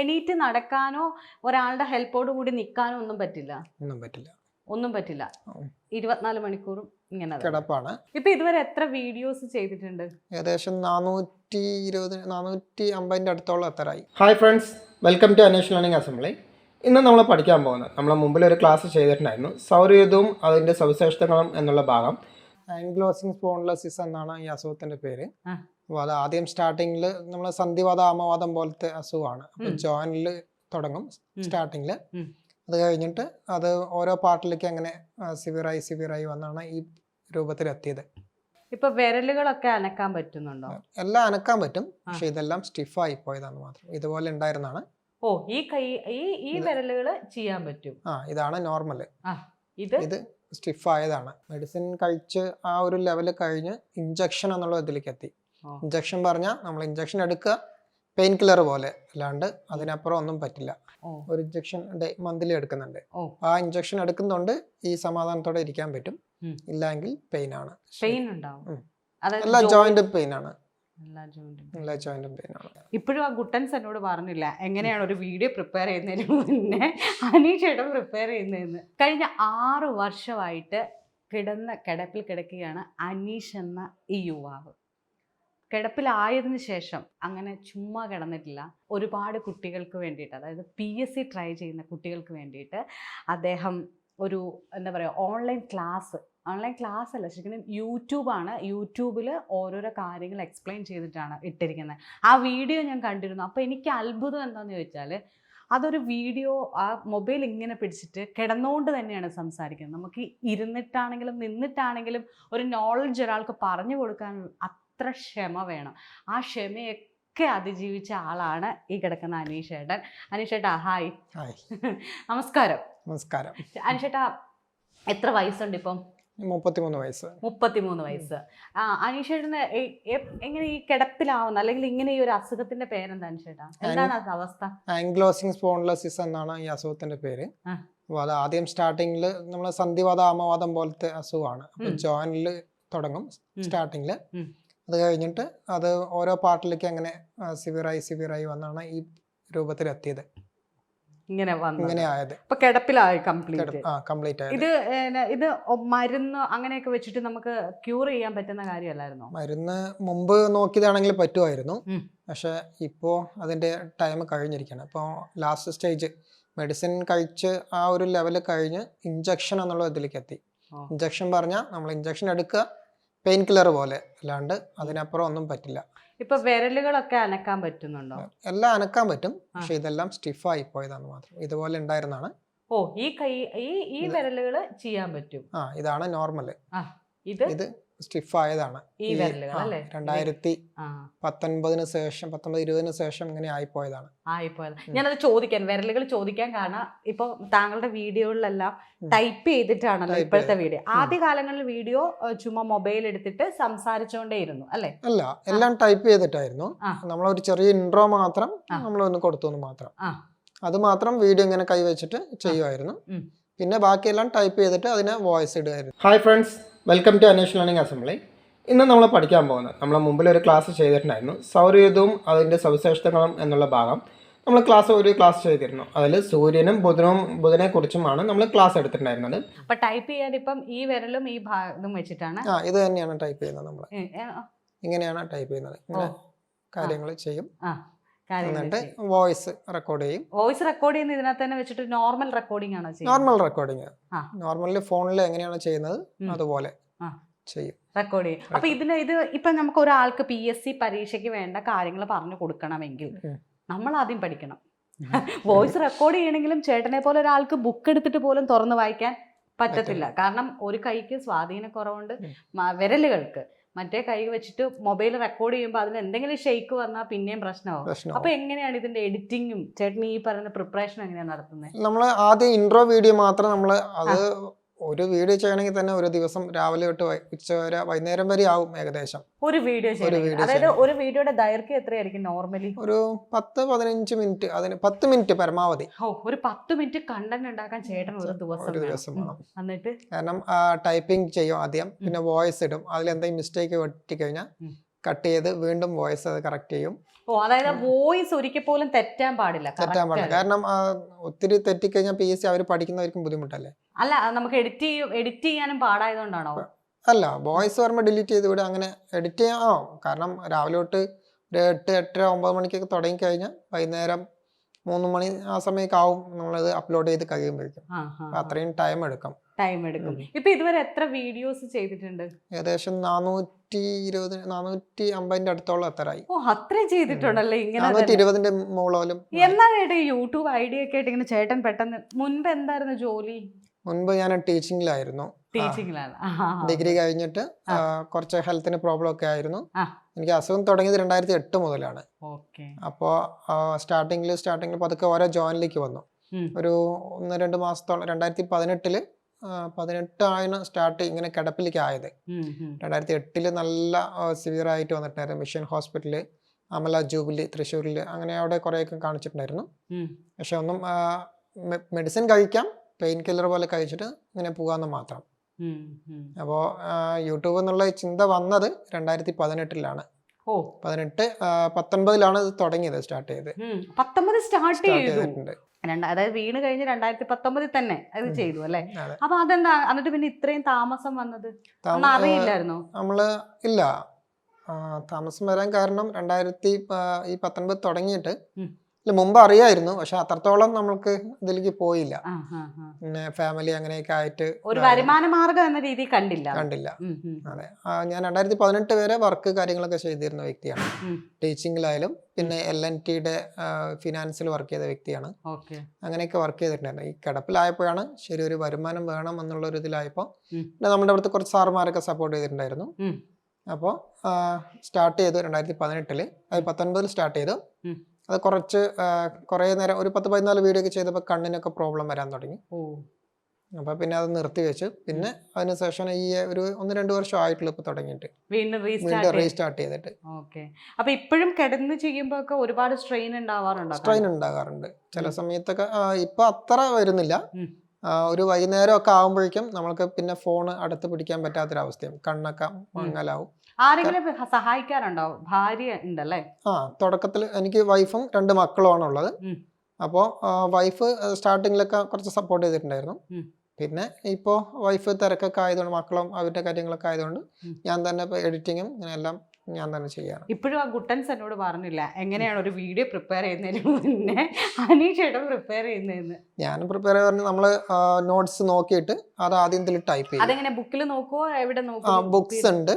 എണീറ്റ് നടക്കാനോ ഒരാളുടെ ഹെൽപ്പോട് കൂടി നിൽക്കാനോ ഒന്നും പറ്റില്ല. ഒന്നും പറ്റില്ല. ഒന്നും പറ്റില്ല. ഇരുപത്തിനാല് മണിക്കൂറും ഇങ്ങനെ. കിടപ്പാണ്. ഇപ്പൊ ഇതുവരെ എത്ര വീഡിയോസ് ചെയ്തിട്ടുണ്ട്? ഏകദേശം നാനൂറ്റി ഇരുപത് നാനൂറ്റി അമ്പതിന്റെ അടുത്തോളം എത്രയായി. Hi friends welcome to Anveshana learning assembly ഇന്ന് നമ്മൾ പഠിക്കാൻ പോകുന്നത് നമ്മളെ മുമ്പിൽ ഒരു ക്ലാസ് ചെയ്തിട്ടുണ്ടായിരുന്നു സൗരയുദ്ധവും അതിന്റെ സവിശേഷതകളും എന്നുള്ള ഭാഗം. ആംഗ്ലോസിംഗ് സ്പോൺലസിസ് എന്നാണ് ഈ അസുഖത്തിന്റെ പേര്. അപ്പോൾ അത് ആദ്യം സ്റ്റാർട്ടിങ്ങിൽ നമ്മൾ സന്ധിവാദ ആമവാദം പോലത്തെ അസുഖമാണ്. അപ്പോൾ ജോയിനിൽ തുടങ്ങും. സ്റ്റാർട്ടിങ്ങിൽ അത് കഴിഞ്ഞിട്ട് അത് ഓരോ പാർട്ടിലേക്ക് അങ്ങനെ സിവിയറായി സിവിയറായി വന്നാണ് ഈ രൂപത്തിലെത്തിയത്. ഇപ്പൊ വിരലുകളൊക്കെ അനക്കാൻ പറ്റുന്നുണ്ടോ? എല്ലാം അനക്കാൻ പറ്റും. പക്ഷെ ഇതെല്ലാം സ്റ്റിഫായി പോയതാണ് മാത്രം. ഇതുപോലെ ഉണ്ടായിരുന്നാണ് ഓ ഈ കൈ ഈ ഈ. വിരലുകൾ ചെയ്യാൻ പറ്റും. ആ ഇതാണ് നോർമൽ ഇത്? ഇത് സ്റ്റിഫായതാണ് മെഡിസിൻ കഴിച്ച് ആ ഒരു ലെവൽ കഴിഞ്ഞ് ഇഞ്ചക്ഷൻ എന്നുള്ള ഇതിലേക്ക് എത്തി. ഇഞ്ചക്ഷൻ പറഞ്ഞാൽ നമ്മൾ ഇഞ്ചക്ഷൻ എടുക്കുക. പെയിൻ കില്ലർ പോലെ അല്ലാണ്ട് അതിനപ്പുറം ഒന്നും പറ്റില്ല. ഒരു ഇഞ്ചക്ഷൻ മന്ത്ലി എടുക്കുന്നുണ്ട്. ആ ഇഞ്ചക്ഷൻ എടുക്കുന്നതുകൊണ്ട് ഈ സമാധാനത്തോടെ ഇരിക്കാൻ പറ്റും. ഇല്ലെങ്കിൽ പെയിൻ ആണ്. പെയിൻ ഉണ്ടാവും. എല്ലാ ജോയിന്റും പെയിൻ ആണ്. എല്ലാ ജോയിന്റും പെയിൻ. ആണ്. ഇപ്പോഴും ആ ഗുട്ടൻസ് എന്നോട് പറഞ്ഞില്ല. എങ്ങനെയാണ് ഒരു വീഡിയോ പ്രിപ്പയർ ചെയ്യുന്നതിന് മുന്നേ അനീഷേട്ടൻ പ്രിപ്പയർ ചെയ്യുന്നതെന്ന്. കഴിഞ്ഞ ആറ് വർഷമായിട്ട് കിടന്ന കിടപ്പിൽ കിടക്കുകയാണ് അനീഷ് എന്ന ഈ യുവാവ്. കിടപ്പിലായതിനു ശേഷം അങ്ങനെ ചുമ്മാ കിടന്നിട്ടില്ല. ഒരുപാട് കുട്ടികൾക്ക് വേണ്ടിയിട്ട് അതായത് പി എസ് സി ട്രൈ ചെയ്യുന്ന കുട്ടികൾക്ക് വേണ്ടിയിട്ട് അദ്ദേഹം ഒരു എന്താ പറയുക ഓൺലൈൻ ക്ലാസ് ഓൺലൈൻ ക്ലാസ് അല്ല ശരിക്കും യൂട്യൂബാണ് യൂട്യൂബിൽ ഓരോരോ കാര്യങ്ങൾ എക്സ്പ്ലെയിൻ ചെയ്തിട്ടാണ് ഇട്ടിരിക്കുന്നത്. ആ വീഡിയോ ഞാൻ കണ്ടിരുന്നു. അപ്പോൾ എനിക്ക് അത്ഭുതം എന്താണെന്ന് ചോദിച്ചാൽ അതൊരു വീഡിയോ ആ മൊബൈൽ ഇങ്ങനെ പിടിച്ചിട്ട് കിടന്നുകൊണ്ട് തന്നെയാണ് സംസാരിക്കുന്നത്. നമുക്ക് ഇരുന്നിട്ടാണെങ്കിലും നിന്നിട്ടാണെങ്കിലും ഒരു നോളജ് ഒരാൾക്ക് പറഞ്ഞു കൊടുക്കാൻ അത്ര ക്ഷമ വേണം. ആ ക്ഷമയൊക്കെ അതിജീവിച്ച ആളാണ് ഈ കിടക്കുന്ന അനീഷേട്ടൻ അനീഷേട്ടാ ഹായ്. ഹായ്. നമസ്കാരം. നമസ്കാരം. അനീഷേട്ടാ എത്ര വയസ്സുണ്ട് ഇപ്പം? മുപ്പത്തിമൂന്ന് വയസ്സ്. മുപ്പത്തിമൂന്ന് വയസ്സ്. ആ അനീഷേട്ടന് എങ്ങനെ ഈ കിടപ്പിലാവുന്ന അല്ലെങ്കിൽ ഇങ്ങനെ ഈ ഒരു അസുഖത്തിന്റെ പേരെന്താ അനീഷേട്ടാ എന്താണ് അവസ്ഥ? ആംഗ്ലോസിംഗ് സ്പോൺലസിസ് എന്നാണ് ഈ അസുഖത്തിന്റെ പേര്. അപ്പോൾ അത് ആദ്യം സ്റ്റാർട്ടിങ്ങിൽ നമ്മൾ സന്ധിവാദ ആമവാദം പോലത്തെ അസുഖമാണ്. അപ്പോൾ. ജോയിനിൽ തുടങ്ങും. സ്റ്റാർട്ടിങ്ങിൽ. അത് കഴിഞ്ഞിട്ട് അത് ഓരോ പാർട്ടിലേക്ക് അങ്ങനെ സിവിയറായി സിവിയറായി വന്നാണ് ഈ രൂപത്തിലെത്തിയത്. ഇങ്ങനെ വന്നു ഇങ്ങനെ ആയത്. ഇപ്പൊ കിടപ്പിലായി കംപ്ലീറ്റ്. ആ കംപ്ലീറ്റ് ആയത്. ഇത് ഇത് മരുന്ന് അങ്ങനെയൊക്കെ വെച്ചിട്ട് നമുക്ക് ക്യൂർ ചെയ്യാൻ പറ്റുന്ന കാര്യമല്ലായിരുന്നോ? മരുന്ന് മുമ്പ് നോക്കിയതാണെങ്കിൽ പറ്റുമായിരുന്നു. പക്ഷെ ഇപ്പോ അതിന്റെ ടൈം കഴിഞ്ഞിരിക്കുകയാണ്. ഇപ്പോ ലാസ്റ്റ് സ്റ്റേജ്. മെഡിസിൻ കഴിച്ച് ആ ഒരു ലെവൽ കഴിഞ്ഞ് ഇഞ്ചക്ഷൻ എന്നുള്ള ഇതിലേക്ക് എത്തി. ഇഞ്ചക്ഷൻ പറഞ്ഞാൽ നമ്മൾ ഇഞ്ചക്ഷൻ എടുക്കുക പെയിൻ കില്ലർ പോലെ അല്ലാണ്ട് അതിനപ്പുറം ഒന്നും പറ്റില്ല. ഇപ്പൊ വിരലുകളൊക്കെ അനക്കാൻ പറ്റുന്നുണ്ടോ? എല്ലാം അനക്കാൻ പറ്റും. പക്ഷെ ഇതെല്ലാം സ്റ്റിഫായി പോയതാണ് മാത്രം. ഇതുപോലെ ഉണ്ടായിരുന്നാണ് ഓ ഈ കൈ ഈ ഈ. വിരലുകൾ ചെയ്യാൻ പറ്റും. ആ ഇതാണ് നോർമൽ ഇത് ഈ വിരലുകൾ അല്ലേ? രണ്ടായിരത്തി പത്തൊൻപതിന് ശേഷം പത്തൊമ്പത് ഇരുപതിന് ശേഷം ഇങ്ങനെ ആയിപ്പോയതാണ്. ആയിപ്പോയത്. ഞാനത് ചോദിക്കാൻ വിരലുകൾ ചോദിക്കാൻ കാരണം ഇപ്പൊ താങ്കളുടെ വീഡിയോകളിലെല്ലാം. ടൈപ്പ് ചെയ്തിട്ടാണല്ലോ ഇപ്പോഴത്തെ വീഡിയോ. ആദ്യ കാലങ്ങളിൽ വീഡിയോ ചുമ്മാ മൊബൈൽ എടുത്തിട്ട് സംസാരിച്ചുകൊണ്ടേയിരുന്നു അല്ലേ? അല്ല എല്ലാം ടൈപ്പ് ചെയ്തിട്ടായിരുന്നു. നമ്മൾ നമ്മളൊരു ചെറിയ ഇൻട്രോ മാത്രം നമ്മൾ നമ്മളൊന്ന് കൊടുത്തു മാത്രം. അത് മാത്രം വീഡിയോ ഇങ്ങനെ കൈവച്ചിട്ട് ചെയ്യുമായിരുന്നു. പിന്നെ ബാക്കിയെല്ലാം ടൈപ്പ് ചെയ്തിട്ട് അതിനെ voice ഇടുമായിരുന്നു hi friends. Welcome to Anesh learning assembly ഇന്ന് നമ്മൾ പഠിക്കാൻ പോകുന്നത് നമ്മൾ മുമ്പിൽ ഒരു ക്ലാസ് ചെയ്തിട്ടുണ്ടായിരുന്നു സൗരയുധവും അതിന്റെ സവിശേഷതകളും എന്നുള്ള ഭാഗം. നമ്മൾ ക്ലാസ് ഒരു ക്ലാസ് ചെയ്തിരുന്നു അതിൽ സൂര്യനും ബുധനും ബുധനെ കുറിച്ചുമാണ് നമ്മൾ ക്ലാസ് എടുത്തിട്ടുണ്ടായിരുന്നത്. അപ്പൊ ടൈപ്പ് ചെയ്യാൻ ഇപ്പം ഈ വിരലും ഈ ഭാഗം വെച്ചിട്ടാണ്? ആ ഇത് തന്നെയാണ് ടൈപ്പ് ചെയ്യുന്നത് നമ്മൾ ഇങ്ങനെയാണ് ടൈപ്പ് ചെയ്യുന്നത്. ഇങ്ങനെ കാര്യങ്ങൾ ചെയ്യും. എന്നിട്ട് വോയിസ് റെക്കോർഡ് ചെയ്യും. വോയിസ് റെക്കോർഡ് ചെയ്യുന്ന ഇതിനകത്ത് തന്നെ വെച്ചിട്ട് നോർമൽ റെക്കോർഡിംഗ് ആണോ നോർമൽ റെക്കോർഡിംഗ്. നോർമലി ഫോണിൽ എങ്ങനെയാണ് ചെയ്യുന്നത് അതുപോലെ. ചെയ്യും. റെക്കോർഡ് ചെയ്യും. അപ്പൊ ഇതിന് ഇത് ഇപ്പൊ നമുക്ക് ഒരാൾക്ക് പി എസ് സി പരീക്ഷയ്ക്ക് വേണ്ട കാര്യങ്ങൾ പറഞ്ഞു കൊടുക്കണമെങ്കിൽ നമ്മൾ ആദ്യം പഠിക്കണം. വോയിസ് റെക്കോർഡ് ചെയ്യണമെങ്കിലും ചേട്ടനെ പോലെ ഒരാൾക്ക് ബുക്ക് എടുത്തിട്ട് പോലും തുറന്ന് വായിക്കാൻ പറ്റത്തില്ല. കാരണം ഒരു കൈക്ക് സ്വാധീനക്കുറവുണ്ട് വിരലുകൾക്ക്. മറ്റേ കൈ വെച്ചിട്ട് മൊബൈൽ റെക്കോർഡ് ചെയ്യുമ്പോൾ അതിന് എന്തെങ്കിലും ഷെയ്ക്ക് വന്നാൽ പിന്നെയും പ്രശ്നമാവും. പ്രശ്നം അപ്പൊ എങ്ങനെയാണ് ഇതിന്റെ എഡിറ്റിങ്ങും ചേട്ടൻ ഈ പറയുന്ന പ്രിപ്പറേഷൻ എങ്ങനെയാണ് നടത്തുന്നത് നമ്മൾ ആദ്യം ഇൻട്രോ വീഡിയോ മാത്രം നമ്മൾ അത് ഒരു വീഡിയോ ചെയ്യണമെങ്കിൽ തന്നെ ഒരു ദിവസം രാവിലെ തൊട്ട് ഉച്ച വരെ വൈകുന്നേരം വരെ ആവും ഏകദേശം. ഒരു വീഡിയോ അതായത് ഒരു വീഡിയോയുടെ ദൈർഘ്യം എത്രയായിരിക്കും നോർമലി ഒരു പത്ത് പതിനഞ്ച് മിനിറ്റ് അതിന് പത്ത് മിനിറ്റ് പരമാവധി. ഓ ഒരു പത്ത് മിനിറ്റ് കണ്ടന്റ് ഉണ്ടാക്കാൻ ചേട്ടൻ ഒരു ദിവസം ഒരു ദിവസം എന്നിട്ട്? കാരണം ടൈപ്പിംഗ് ചെയ്യും ആദ്യം പിന്നെ വോയിസ് ഇടും. അതിൽ എന്തെങ്കിലും മിസ്റ്റേക്ക് വെട്ടിക്കഴിഞ്ഞാൽ. കട്ട് ചെയ്ത് വീണ്ടും വോയിസ് അത് കറക്റ്റ് ചെയ്യും. ഓ അതായത് വോയിസ് ഒരിക്കൽ പോലും തെറ്റാൻ പാടില്ല. തെറ്റാൻ പാടില്ല. കാരണം ഒത്തിരി തെറ്റിക്കഴിഞ്ഞാൽ പി എസ് സി അവർ പഠിക്കുന്നവർക്കും ബുദ്ധിമുട്ടല്ലേ? അല്ല നമുക്ക് എഡിറ്റ് ചെയ്യും എഡിറ്റ് ചെയ്യാനും പാടായതുകൊണ്ടാണോ? അല്ല വോയിസ് പറയുമ്പോൾ ഡിലീറ്റ് ചെയ്ത് വിടുക അങ്ങനെ എഡിറ്റ് ചെയ്യാൻ ആ കാരണം രാവിലെ തൊട്ട് ഒരു എട്ട് എട്ടര ഒമ്പത് മണിക്കൊക്കെ തുടങ്ങി കഴിഞ്ഞാൽ വൈകുന്നേരം മൂന്ന് മണി ആ സമയമൊക്കെ ആവും നമ്മളത് അപ്ലോഡ് ചെയ്ത് കഴിയുമ്പോഴേക്കും. അത്രയും ടൈം എടുക്കും. ടൈം എടുക്കും. ഇപ്പൊ ഇതുവരെ എത്ര വീഡിയോസ് ചെയ്തിട്ടുണ്ട്? ഏകദേശം നാനൂറ്റി ഇരുപത് നാനൂറ്റി അമ്പതിന്റെ അടുത്തോളം എത്തരായി ഓ അത്രയും ചെയ്തിട്ടുണ്ടല്ലേ ഇങ്ങനെ. ഇരുപതിന്റെ മുകളോലും എന്നാണ് ചേട്ടാ ഈ യൂട്യൂബ് ഐഡിയ ഒക്കെ ആയിട്ട് ഇങ്ങനെ ചേട്ടൻ പെട്ടെന്ന് മുൻപ് എന്തായിരുന്നു ജോലി? മുൻപ് ഞാൻ ടീച്ചിങ്ങിലായിരുന്നു. ടീച്ചിങ്ങിലാണ് ഡിഗ്രി കഴിഞ്ഞിട്ട് കുറച്ച് ഹെൽത്തിന് പ്രോബ്ലം ഒക്കെ ആയിരുന്നു. എനിക്ക് അസുഖം തുടങ്ങിയത് രണ്ടായിരത്തി എട്ട് മുതലാണ് അപ്പോ അപ്പോൾ സ്റ്റാർട്ടിങ്ങിൽ സ്റ്റാർട്ടിങ്ങിൽ പതുക്കെ ഓരോ ജോയിനിലേക്ക് വന്നു. ഒരു ഒന്ന് രണ്ട് മാസത്തോളം രണ്ടായിരത്തി പതിനെട്ടിൽ പതിനെട്ടാണ് സ്റ്റാർട്ട് ഇങ്ങനെ കിടപ്പിലേക്ക് ആയത്. രണ്ടായിരത്തി എട്ടിൽ നല്ല സിവിയർ ആയിട്ട് വന്നിട്ടുണ്ടായിരുന്നു മിഷൻ ഹോസ്പിറ്റൽ അമല ജൂബിലി തൃശ്ശൂരിൽ അങ്ങനെ അവിടെ കുറേയൊക്കെ കാണിച്ചിട്ടുണ്ടായിരുന്നു. പക്ഷെ ഒന്നും മെഡിസിൻ കഴിക്കാം പെയിൻ കില്ലർ പോലെ കഴിച്ചിട്ട് ഇങ്ങനെ പോകാമെന്ന് മാത്രം. അപ്പോൾ യൂട്യൂബ് എന്നുള്ള ചിന്ത വന്നത് രണ്ടായിരത്തി പതിനെട്ടിലാണ്. ഓ. പതിനെട്ട് പത്തൊൻപതിലാണ് ഇത് തുടങ്ങിയത് സ്റ്റാർട്ട് ചെയ്ത്. പത്തൊമ്പത് സ്റ്റാർട്ട് സ്റ്റാർട്ട് ചെയ്തു. ചെയ്തിട്ടുണ്ട്. അതായത് വീണ് കഴിഞ്ഞ് രണ്ടായിരത്തി പത്തൊമ്പതിൽ തന്നെ അത് ചെയ്തു അല്ലേ? അപ്പൊ അതെന്താ? എന്നിട്ട് പിന്നെ ഇത്രയും താമസം വന്നത്? അറിയില്ലായിരുന്നു? നമ്മൾ ഇല്ല. താമസം വരാൻ കാരണം രണ്ടായിരത്തി ഈ പത്തൊൻപത് തുടങ്ങിയിട്ട് ഇല്ല മുമ്പ് അറിയായിരുന്നു പക്ഷെ അത്രത്തോളം നമ്മൾക്ക് ഇതിലേക്ക് പോയില്ല. പിന്നെ ഫാമിലി അങ്ങനെയൊക്കെ ആയിട്ട് ഒരു വരുമാന മാർഗം എന്ന രീതി കണ്ടില്ല. കണ്ടില്ല. അതെ. ഞാൻ രണ്ടായിരത്തി പതിനെട്ട് വരെ വർക്ക് കാര്യങ്ങളൊക്കെ ചെയ്തിരുന്ന വ്യക്തിയാണ്. ടീച്ചിങ്ങിലായാലും പിന്നെ എൽ എൻ ടിയുടെ ഫിനാൻസിൽ വർക്ക് ചെയ്ത വ്യക്തിയാണ്. അങ്ങനെയൊക്കെ വർക്ക് ചെയ്തിട്ടുണ്ടായിരുന്നു. ഈ കിടപ്പിലായപ്പോഴാണ് ശരി ഒരു വരുമാനം വേണം എന്നുള്ള ഒരു ഇതിലായപ്പോൾ പിന്നെ നമ്മുടെ അവിടുത്തെ കുറച്ച് സാറുമാരൊക്കെ സപ്പോർട്ട് ചെയ്തിട്ടുണ്ടായിരുന്നു. അപ്പോ അപ്പോൾ സ്റ്റാർട്ട് ചെയ്തു രണ്ടായിരത്തി പതിനെട്ടിൽ. അത് പത്തൊൻപതിൽ സ്റ്റാർട്ട് ചെയ്തു. അത് കുറച്ച് കുറേ നേരം ഒരു പത്ത് പതിനാല് വീഡിയോ ഒക്കെ ചെയ്തപ്പോൾ കണ്ണിനൊക്കെ പ്രോബ്ലം വരാൻ തുടങ്ങി. ഓ. അപ്പോൾ പിന്നെ അത് നിർത്തി വെച്ച്. പിന്നെ അതിന് ശേഷം ഈ ഒരു ഒന്ന് രണ്ട് വർഷം ആയിട്ടുള്ളൂ ഇപ്പോൾ തുടങ്ങിയിട്ട്. വീണ്ടും റീസ്റ്റാർട്ട് ചെയ്തിട്ട്. ഓക്കെ. അപ്പൊ ഇപ്പോഴും കിടന്ന് ചെയ്യുമ്പോൾ ഒക്കെ ഒരുപാട് സ്ട്രെയിൻ ഉണ്ടാവാറുണ്ട് സ്ട്രെയിൻ ഉണ്ടാകാറുണ്ട്. ചില സമയത്തൊക്കെ ഇപ്പൊ അത്ര വരുന്നില്ല. ഒരു വൈകുന്നേരം ഒക്കെ ആകുമ്പോഴേക്കും നമ്മൾക്ക് പിന്നെ ഫോൺ അടുത്ത് പിടിക്കാൻ പറ്റാത്തൊരവസ്ഥയും കണ്ണൊക്കെ മങ്ങലാവും. ആരെങ്കിലും സഹായിക്കാറുണ്ടോ ഭാര്യ ഉണ്ടല്ലേ? ആ തുടക്കത്തിൽ എനിക്ക് വൈഫും രണ്ട് മക്കളുമാണ് ഉള്ളത്. അപ്പോൾ വൈഫ് സ്റ്റാർട്ടിങ്ങിലൊക്കെ കുറച്ച് സപ്പോർട്ട് ചെയ്തിട്ടുണ്ടായിരുന്നു. പിന്നെ ഇപ്പോൾ വൈഫ് തിരക്കൊക്കെ ആയതുകൊണ്ട് മക്കളും അവരുടെ കാര്യങ്ങളൊക്കെ ആയതുകൊണ്ട് ഞാൻ തന്നെ ഇപ്പോൾ എഡിറ്റിങ്ങും ഇങ്ങനെ എല്ലാം ഞാൻ തന്നെ ചെയ്യാറ്. ഇപ്പോഴും ആ ഗുട്ടൻസ് എന്നോട് പറഞ്ഞില്ല എങ്ങനെയാണ് ഒരു വീഡിയോ പ്രിപ്പയർ ചെയ്യുന്നതിന് മുന്നേ അനീഷേട്ടൻ പ്രിപ്പയർ ചെയ്യുന്നതെന്ന്? ഞാൻ പ്രിപ്പയർ പറഞ്ഞ് നമ്മൾ നോട്ട്സ് നോക്കിയിട്ട് അത് ആദ്യം ഇതിൽ ടൈപ്പ് ചെയ്യും. അതെങ്ങനെ ബുക്കിൽ നോക്കുവോ? എവിടെ ആ നോക്കുവോ ബുക്സ് ഉണ്ട്.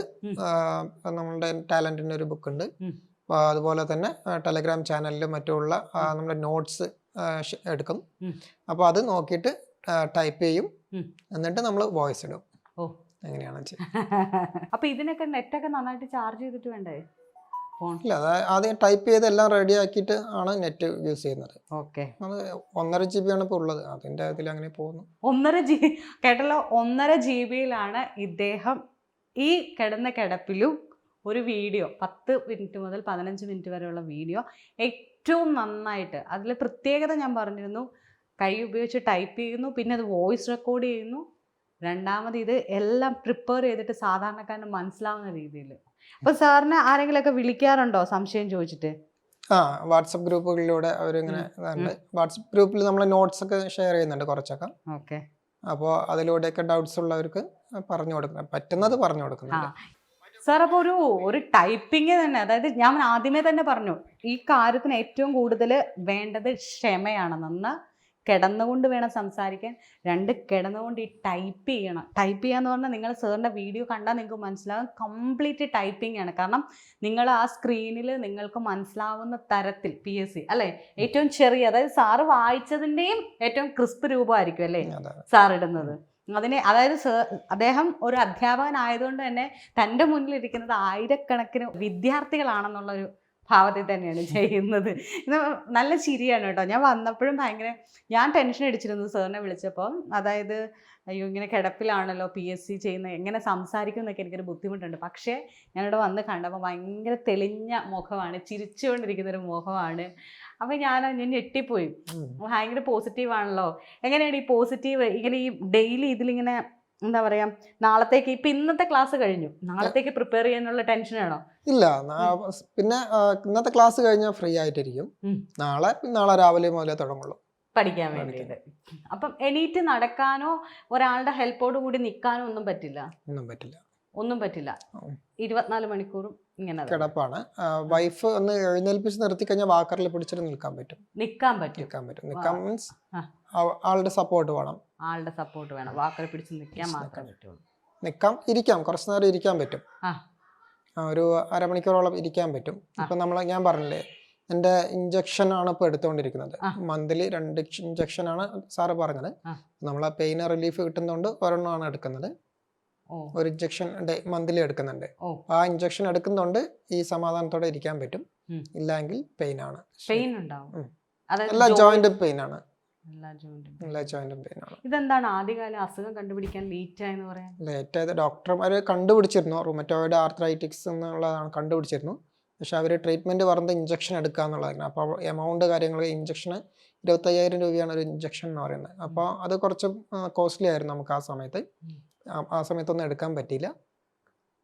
നമ്മുടെ ടാലന്റിന്റെ ഒരു ബുക്ക് ഉണ്ട്. അതുപോലെ തന്നെ ടെലഗ്രാം ചാനലിലും മറ്റുള്ള നമ്മുടെ നോട്ട്സ് എടുക്കും. അപ്പോൾ അത് നോക്കിയിട്ട് ടൈപ്പ് ചെയ്യും. എന്നിട്ട് നമ്മൾ വോയിസ് ഇടും. ഓ. അങ്ങനെയാണ് അപ്പൊ ഇതിനൊക്കെ നെറ്റൊക്കെ നന്നായിട്ട് ചാർജ് ചെയ്തിട്ട് വേണ്ടേ? ഇല്ല അത് ആദ്യം ടൈപ്പ് ചെയ്ത് എല്ലാം റെഡി ആക്കിയിട്ട് ആണ് നെറ്റ് യൂസ് ചെയ്യുന്നത്. ഓക്കെ. ഒന്നര ജി ബി ആണ് ഇപ്പോൾ ഉള്ളത്. അതിന്റെ ഇതിൽ അങ്ങനെ പോകുന്നു. ഒന്നര ജി കേട്ടല്ലോ ഒന്നര ജി ബിയിലാണ് ഇദ്ദേഹം ഈ കിടന്ന കിടപ്പിലും ഒരു വീഡിയോ പത്ത് മിനിറ്റ് മുതൽ പതിനഞ്ച് മിനിറ്റ് വരെയുള്ള വീഡിയോ ഏറ്റവും നന്നായിട്ട് അതിൽ പ്രത്യേകത ഞാൻ പറഞ്ഞിരുന്നു കൈ ഉപയോഗിച്ച് ടൈപ്പ് ചെയ്യുന്നു പിന്നെ അത് വോയിസ് റെക്കോർഡ് ചെയ്യുന്നു രണ്ടാമത് ഇത് എല്ലാം പ്രിപ്പയർ ചെയ്തിട്ട് സാധാരണക്കാരന് മനസ്സിലാവുന്ന രീതിയിൽ അപ്പൊ സാറിന് ആരെങ്കിലുമൊക്കെ വിളിക്കാറുണ്ടോ? സംശയം ചോദിച്ചിട്ട്. ആ വാട്സപ്പ് ഗ്രൂപ്പുകളിലൂടെ അവരിങ്ങനെ ഇതുണ്ട് വാട്സപ്പ് ഗ്രൂപ്പിൽ നമ്മൾ നോട്ട്സ് ഒക്കെ ഷെയർ ചെയ്യുന്നുണ്ട് കുറച്ചൊക്കെ. ഓക്കെ. അപ്പോൾ അതിലൂടെയൊക്കെ ഡൗട്ട്സ് ഉള്ളവർക്ക് പറഞ്ഞു കൊടുക്കണം. പറ്റുന്നത് പറഞ്ഞു കൊടുക്കുന്നുണ്ട്. സാർ അപ്പോൾ ഒരു ഒരു ടൈപ്പിംഗ് തന്നെ അതായത് ഞാൻ ആദ്യമേ തന്നെ പറഞ്ഞു ഈ കാര്യത്തിന് ഏറ്റവും കൂടുതൽ വേണ്ടത് ക്ഷമയാണെന്ന് കിടന്നുകൊണ്ട് വേണം സംസാരിക്കാൻ. രണ്ട് കിടന്നുകൊണ്ട് ഈ ടൈപ്പ് ചെയ്യണം. ടൈപ്പ് ചെയ്യാന്ന് പറഞ്ഞാൽ നിങ്ങൾ സാറിന്റെ വീഡിയോ കണ്ടാൽ നിങ്ങൾക്ക് മനസ്സിലാകും കംപ്ലീറ്റ് ടൈപ്പിംഗ് ആണ്. കാരണം നിങ്ങൾ ആ സ്ക്രീനിൽ നിങ്ങൾക്ക് മനസ്സിലാവുന്ന തരത്തിൽ പി എസ് സി അല്ലേ? ഏറ്റവും ചെറിയ അതായത് സാറ് വായിച്ചതിന്റെയും ഏറ്റവും ക്രിസ്പ് രൂപമായിരിക്കും അല്ലേ? സാറിടുന്നത് സാർ ഇടുന്നത്. അതിനെ അതായത് അദ്ദേഹം ഒരു അധ്യാപകനായതുകൊണ്ട് തന്നെ തന്റെ മുന്നിലിരിക്കുന്നത് ആയിരക്കണക്കിന് വിദ്യാർത്ഥികളാണെന്നുള്ളൊരു ഭാവത്തിൽ തന്നെയാണ് ചെയ്യുന്നത്. ഇത് നല്ല ചിരിയാണ് കേട്ടോ. ഞാൻ വന്നപ്പോഴും ഭയങ്കര ഞാൻ ടെൻഷൻ അടിച്ചിരുന്നു സാറിനെ വിളിച്ചപ്പോൾ അതായത് അയ്യോ ഇങ്ങനെ കിടപ്പിലാണല്ലോ പി എസ് സി ചെയ്യുന്ന എങ്ങനെ സംസാരിക്കും എന്നൊക്കെ എനിക്കൊരു ബുദ്ധിമുട്ടുണ്ട്. പക്ഷേ ഞാനിവിടെ വന്ന് കണ്ടപ്പോൾ ഭയങ്കര തെളിഞ്ഞ മുഖമാണ് ചിരിച്ചുകൊണ്ടിരിക്കുന്ന ഒരു മുഖമാണ്. അപ്പോൾ ഞാൻ ഞാൻ ഞെട്ടിപ്പോയി. ഭയങ്കര പോസിറ്റീവ് ആണല്ലോ. എങ്ങനെയാണ് ഈ പോസിറ്റീവ് ഇങ്ങനെ ഈ ഡെയിലി ഇതിലിങ്ങനെ എന്താ പറയാ നാളത്തേക്ക് ഇപ്പൊ ഇന്നത്തെ ക്ലാസ് കഴിഞ്ഞു. നാളത്തേക്ക് പ്രിപ്പയർ ചെയ്യാനുള്ള ടെൻഷൻ ആണോ? ഇല്ല പിന്നെ ഇന്നത്തെ ക്ലാസ് കഴിഞ്ഞാൽ ഫ്രീ ആയിട്ടിരിക്കും. നാളെ നാളെ രാവിലെ മുതലേ തുടങ്ങുള്ളൂ. പഠിക്കാൻ വേണ്ടിയിട്ട്. അപ്പം എണീറ്റ് നടക്കാനോ ഒരാളുടെ ഹെൽപ്പോട് കൂടി നിൽക്കാനോ ഒന്നും പറ്റില്ല? ഒന്നും പറ്റില്ല. ഒന്നും പറ്റില്ല. ഇരുപത്തിനാല് മണിക്കൂറും. കിടപ്പാണ്. വൈഫ് ഒന്ന് എഴുന്നേൽപ്പിച്ച് നിർത്തി കഴിഞ്ഞാൽ വാക്കറിൽ പിടിച്ചിട്ട് നിൽക്കാൻ പറ്റും. നിൽക്കാൻ പറ്റും. നിൽക്കാൻ പറ്റും. നിൽക്കാൻ മീൻസ് ആളുടെ സപ്പോർട്ട് വേണം. ആളുടെ സപ്പോർട്ട് വേണം. വാക്കറിൽ പിടിച്ച് നിൽക്കാൻ മാത്രമേ പറ്റുള്ളൂ നിൽക്കാം ഇരിക്കാം. കുറച്ച് നേരം ഇരിക്കാൻ പറ്റും. ഒരു അരമണിക്കൂറോളം ഇരിക്കാൻ പറ്റും. ഇപ്പം നമ്മൾ ഞാൻ പറഞ്ഞില്ലേ എന്റെ ഇഞ്ചക്ഷൻ ആണ് ഇപ്പോൾ എടുത്തുകൊണ്ടിരിക്കുന്നത്. മന്ത്ലി രണ്ട് ഇഞ്ചക്ഷൻ ആണ് സാറ് പറഞ്ഞത്. നമ്മൾ പെയിൻ റിലീഫ് കിട്ടുന്നതുകൊണ്ട് ഒരെണ്ണമാണ് എടുക്കുന്നത്. ഒരു ഇഞ്ചക്ഷൻ മന്ത്ലി എടുക്കുന്നുണ്ട്. ആ ഇഞ്ചക്ഷൻ എടുക്കുന്നതുകൊണ്ട് ഈ സമാധാനത്തോടെ ഇരിക്കാൻ പറ്റും. ഇല്ലെങ്കിൽ പെയിൻ ആണ്. പെയിൻ ഉണ്ടാവും. എല്ലാ ജോയിന്റും പെയിൻ ആണ്. എല്ലാ joint എല്ലാ ജോയിന്റും പെയിൻ ആണ്. ഇതെന്താണ് ആദ്യകാലം അസുഖം കണ്ടുപിടിക്കാൻ ലേറ്റ് ആയെന്ന് പറയാൻ? ലേറ്റ് ആയത് ഡോക്ടർമാർ കണ്ടുപിടിച്ചിരുന്നു. റുമറ്റോയിഡ് ആർത്രൈറ്റിക്സ് എന്നുള്ളതാണ് കണ്ടുപിടിച്ചിരുന്നു. പക്ഷെ അവർ ട്രീറ്റ്മെന്റ് പറഞ്ഞത് ഇഞ്ചക്ഷൻ എടുക്കുക എന്നുള്ളതായിരുന്നു അപ്പോൾ എമൗണ്ട് കാര്യങ്ങൾ ഇഞ്ചക്ഷന് ഇരുപത്തയ്യായിരം രൂപയാണ് ഒരു ഇഞ്ചക്ഷൻ എന്ന് പറയുന്നത്. അപ്പോൾ അത് കുറച്ച് കോസ്റ്റ്ലി ആയിരുന്നു നമുക്ക് ആ സമയത്ത്. ആ- സമയത്തൊന്നും എടുക്കാൻ പറ്റിയില്ല.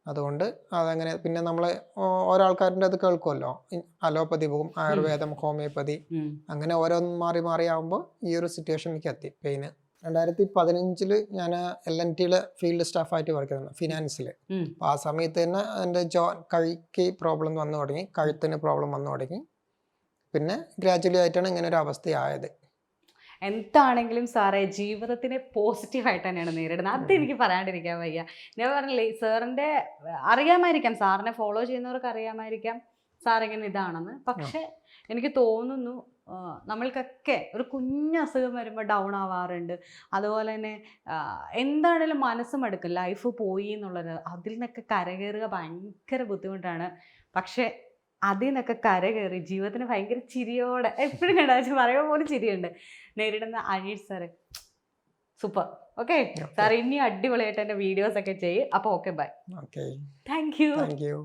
അതുകൊണ്ട് അതങ്ങനെ പിന്നെ നമ്മൾ ഓരോ ആൾക്കാരുടെ അത് കേൾക്കുമല്ലോ. അലോപ്പതി പോകും ആയുർവേദം ഹോമിയോപ്പതി. അങ്ങനെ ഓരോന്ന് മാറി മാറി ആകുമ്പോൾ ഈ ഒരു സിറ്റുവേഷനിലേക്ക് എത്തി. പെയിന് രണ്ടായിരത്തി പതിനഞ്ചിൽ ഞാൻ എൽ എൻ ടിയിലെ ഫീൽഡ് സ്റ്റാഫായിട്ട് വർക്ക് ചെയ്തിരുന്നു ഫിനാൻസിൽ അപ്പോൾ ആ സമയത്ത് തന്നെ എന്റെ ജോ കൈക്ക് പ്രോബ്ലം വന്നു തുടങ്ങി കഴുത്തിന് പ്രോബ്ലം വന്നു തുടങ്ങി. പിന്നെ ഗ്രാജുവലി ആയിട്ടാണ് ഇങ്ങനെ ഒരു അവസ്ഥയായത്. എന്താണെങ്കിലും സാറേ ജീവിതത്തിനെ പോസിറ്റീവായിട്ട് തന്നെയാണ് നേരിടുന്നത്. അത് എനിക്ക് പറയാണ്ടിരിക്കാൻ വയ്യ. ഞാൻ പറഞ്ഞില്ലേ സാറിന്റെ അറിയാമായിരിക്കാം സാറിനെ ഫോളോ ചെയ്യുന്നവർക്ക് അറിയാമായിരിക്കാം സാറിങ്ങനെ ഇതാണെന്ന്. പക്ഷെ എനിക്ക് തോന്നുന്നു നമ്മൾക്കൊക്കെ ഒരു കുഞ്ഞ് അസുഖം വരുമ്പോൾ ഡൗൺ ആവാറുണ്ട്. അതുപോലെ തന്നെ എന്താണേലും മനസ്സും എടുക്കും. ലൈഫ് പോയി എന്നുള്ളത്. അതിൽ നിന്നൊക്കെ കരകയറുക ഭയങ്കര ബുദ്ധിമുട്ടാണ്. പക്ഷേ അതിൽ നിന്നൊക്കെ കരകയറി ജീവിതത്തിന് ഭയങ്കര ചിരിയോടെ എപ്പോഴും കണ്ടാച്ച് പറയുമ്പോൾ പോലും ചിരിയുണ്ട്. നേരിടുന്ന Aneesh sir super okay sir ഇനി അടിപൊളിയായിട്ട് എന്റെ വീഡിയോസ് ഒക്കെ ചെയ്യും. അപ്പോൾ okay bye okay thank you thank you